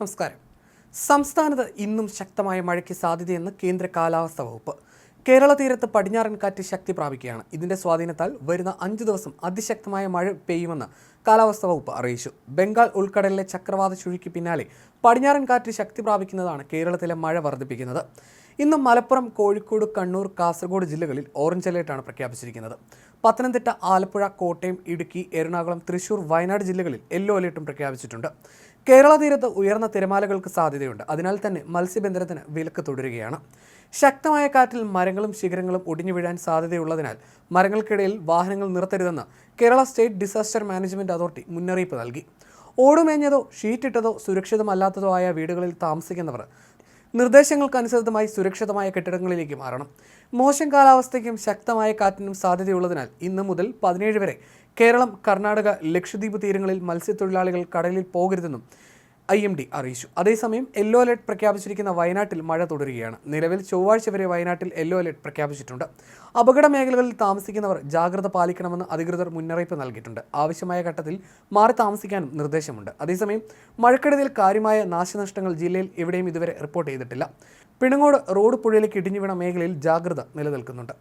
നമസ്കാരം. സംസ്ഥാനത്ത് ഇന്നും ശക്തമായ മഴയ്ക്ക് സാധ്യതയെന്ന് കേന്ദ്ര കാലാവസ്ഥാ വകുപ്പ്. കേരള തീരത്ത് പടിഞ്ഞാറൻ കാറ്റ് ശക്തി പ്രാപിക്കുകയാണ്. ഇതിന്റെ സ്വാധീനത്താൽ വരുന്ന അഞ്ചു ദിവസം അതിശക്തമായ മഴ പെയ്യുമെന്ന് കാലാവസ്ഥാ വകുപ്പ് അറിയിച്ചു. ബംഗാൾ ഉൾക്കടലിലെ ചക്രവാത ചുഴിക്ക് പിന്നാലെ പടിഞ്ഞാറൻ കാറ്റ് ശക്തി പ്രാപിക്കുന്നതാണ് കേരളത്തിലെ മഴ വർദ്ധിപ്പിക്കുന്നത്. ഇന്ന് മലപ്പുറം കോഴിക്കോട് കണ്ണൂർ കാസർഗോഡ് ജില്ലകളിൽ ഓറഞ്ച് അലേർട്ടാണ് പ്രഖ്യാപിച്ചിരിക്കുന്നത്. പത്തനംതിട്ട ആലപ്പുഴ കോട്ടയം ഇടുക്കി എറണാകുളം തൃശൂർ വയനാട് ജില്ലകളിൽ യെല്ലോ അലേർട്ടും പ്രഖ്യാപിച്ചിട്ടുണ്ട്. കേരള തീരത്ത് ഉയർന്ന തിരമാലകൾക്ക് സാധ്യതയുണ്ട്. അതിനാൽ തന്നെ മത്സ്യബന്ധനത്തിന് വിലക്ക് തുടരുകയാണ്. ശക്തമായ കാറ്റിൽ മരങ്ങളും ശിഖരങ്ങളും ഒടിഞ്ഞു വീഴാൻ സാധ്യതയുള്ളതിനാൽ മരങ്ങൾക്കിടയിൽ വാഹനങ്ങൾ നിർത്തരുതെന്ന് Kerala State Disaster Management Authority മുന്നറിയിപ്പ് നൽകി. ഓടുമേഞ്ഞതോ ഷീറ്റിട്ടതോ സുരക്ഷിതമല്ലാത്തതോ ആയ വീടുകളിൽ താമസിക്കുന്നവർ നിർദ്ദേശങ്ങൾക്കനുസൃതമായി സുരക്ഷിതമായ കെട്ടിടങ്ങളിലേക്ക് മാറണം. മോശം കാലാവസ്ഥയ്ക്കും ശക്തമായ കാറ്റിനും സാധ്യതയുള്ളതിനാൽ ഇന്ന് മുതൽ പതിനേഴ് വരെ കേരളം കർണാടക ലക്ഷദ്വീപ് തീരങ്ങളിൽ മത്സ്യത്തൊഴിലാളികൾ കടലിൽ പോകരുതെന്നും ഐ എം ഡി അറിയിച്ചു. അതേസമയം യെല്ലോ അലർട്ട് പ്രഖ്യാപിച്ചിരിക്കുന്ന വയനാട്ടിൽ മഴ തുടരുകയാണ്. നിലവിൽ ചൊവ്വാഴ്ച വരെ വയനാട്ടിൽ യെല്ലോ അലർട്ട് പ്രഖ്യാപിച്ചിട്ടുണ്ട്. അപകട മേഖലകളിൽ താമസിക്കുന്നവർ ജാഗ്രത പാലിക്കണമെന്ന് അധികൃതർ മുന്നറിയിപ്പ് നൽകിയിട്ടുണ്ട്. ആവശ്യമായ ഘട്ടത്തിൽ മാറി താമസിക്കാനും നിർദ്ദേശമുണ്ട്. അതേസമയം മഴക്കെടുതിയിൽ കാര്യമായ നാശനഷ്ടങ്ങൾ ജില്ലയിൽ എവിടെയും ഇതുവരെ റിപ്പോർട്ട് ചെയ്തിട്ടില്ല. പിണങ്ങോട് റോഡ് പുഴയിലേക്ക് ഇടിഞ്ഞു വീണ മേഖലയിൽ ജാഗ്രത നിലനിൽക്കുന്നുണ്ട്.